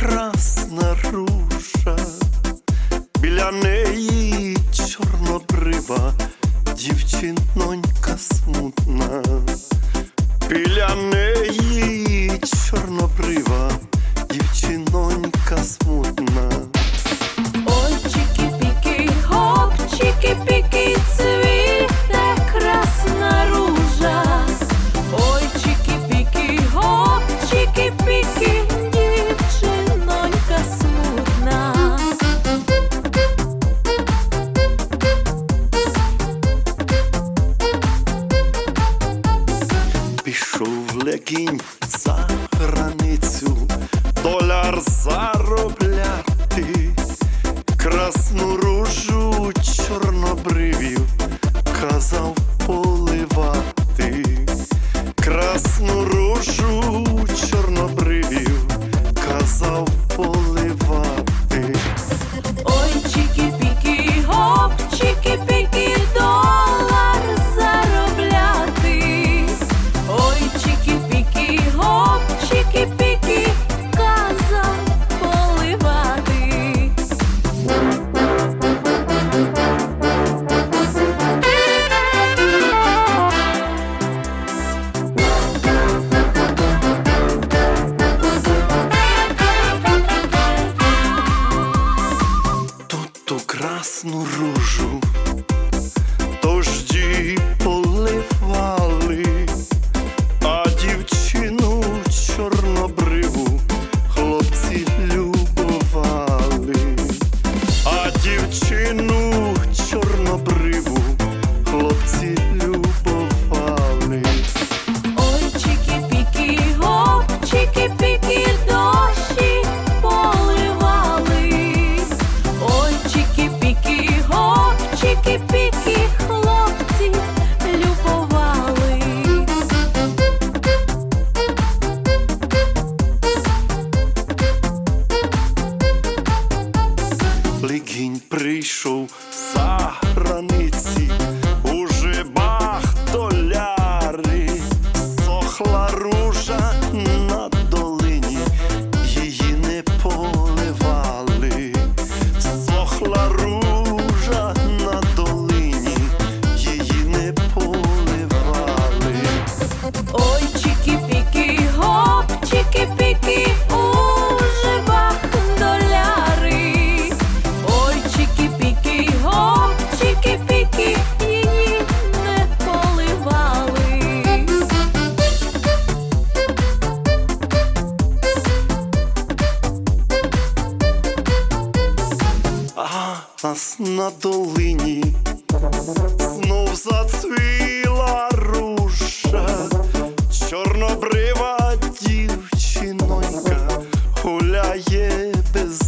прекрасна руша, біля неї чорнобрива, дівчинонька смутна, біля неї. Вийшов лекінь за границю, доляр заробляти, красну ружу чорнобрив. Він прийшов. на долині, знов зацвіла руша, чорнобрива дівчинонька гуляє без.